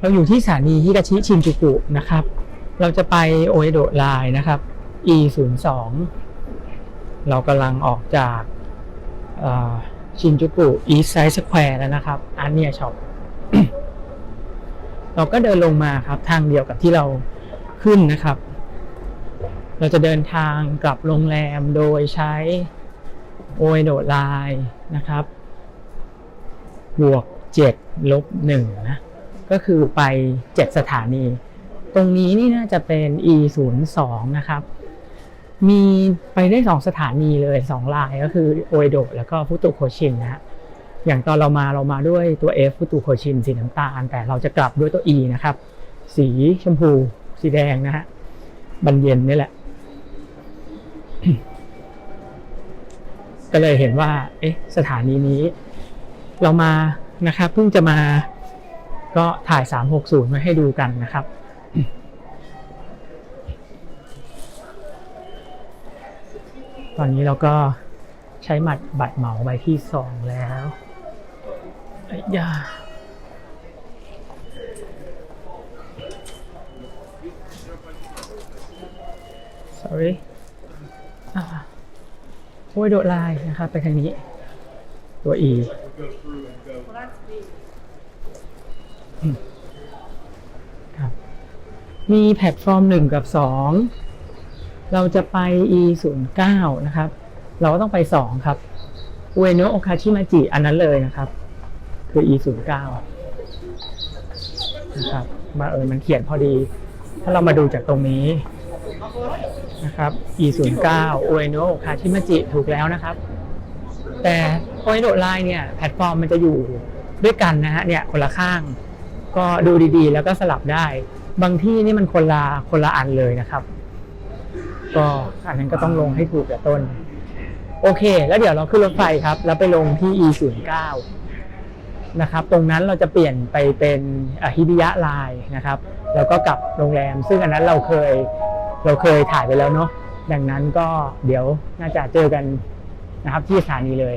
เราอยู่ที่สถานีฮิกาชิชินจูกุนะครับ เราจะไปโอเอโดะไลน์นะครับ E 0 2เรากำลังออกจากชินจูกุอีสไซส์สแควร์แล้วนะครับอันเนียช็อปเราก็เดินลงมาครับทางเดียวกับที่เราขึ้นนะครับ เราจะเดินทางกลับโรงแรมโดยใช้โอเอโดไลน์นะครับ บวก 7 ลบ 1 นะ ก็คือไป 7 สถานี ตรงนี้นี่น่าจะเป็น e 0 2นะครับ มีไปได้ 2 สถานีเลย 2 ลายก็คือโอเอโดแล้วก็ฟุตุโคชินนะฮะอย่างตอนเรามาเรามาด้วยตัว F ฟุตุโคชินสีน้ำตาล แต่เราจะกลับด้วยตัว E นะครับ สีชมพูสีแดงนะฮะบันเย็นนี่แหละก็เลยเห็นว่า เอ๊ะ สถานีนี้ เรามานะครับ เพิ่งจะมา ก็ถ่าย 360 มาให้ดูกันนะครับตอนนี้เราก็ใช้หมัดบัตรเหมาใบที่สองแล้วไอ้ยา sorry อ่โอ้ยโดดลายนะครับไปทางนี้ ตัว E ครับ มีแพลตฟอร์ม1กับ2เราจะไป e 0 9นะครับ เราก็ต้องไป2ครับเอโนะโอคาชิมาจิอันนั้นเลยนะครับ คือ e 0 9นะครับมาเออมันเขียนพอดี ถ้าเรามาดูจากตรงนี้นะครับ e 0 9อุเอโนะโอคาชิมาจิถูกแล้วนะครับ แต่โอเอโนไลน์เนี่ย แพลตฟอร์มมันจะอยู่ด้วยกันนะฮะเนี่ยคนละข้าง ก็ดูดีๆ แล้วก็สลับได้ บางที่นี่มันคนละคนละอันเลยนะครับ ก็อันนั้นก็ต้องลงให้ถูกแต่ต้น โอเค แล้วเดี๋ยวเราขึ้นรถไฟครับ แล้วไปลงที่ e 0 9นะครับ ตรงนั้นเราจะเปลี่ยนไปเป็นฮิบิยะไลน์นะครับ แล้วก็กลับโรงแรม ซึ่งอันนั้นเราเคยเราเคยถ่ายไปแล้วเนาะดังนั้นก็เดี๋ยวน่าจะเจอกันนะครับที่สถานีเลย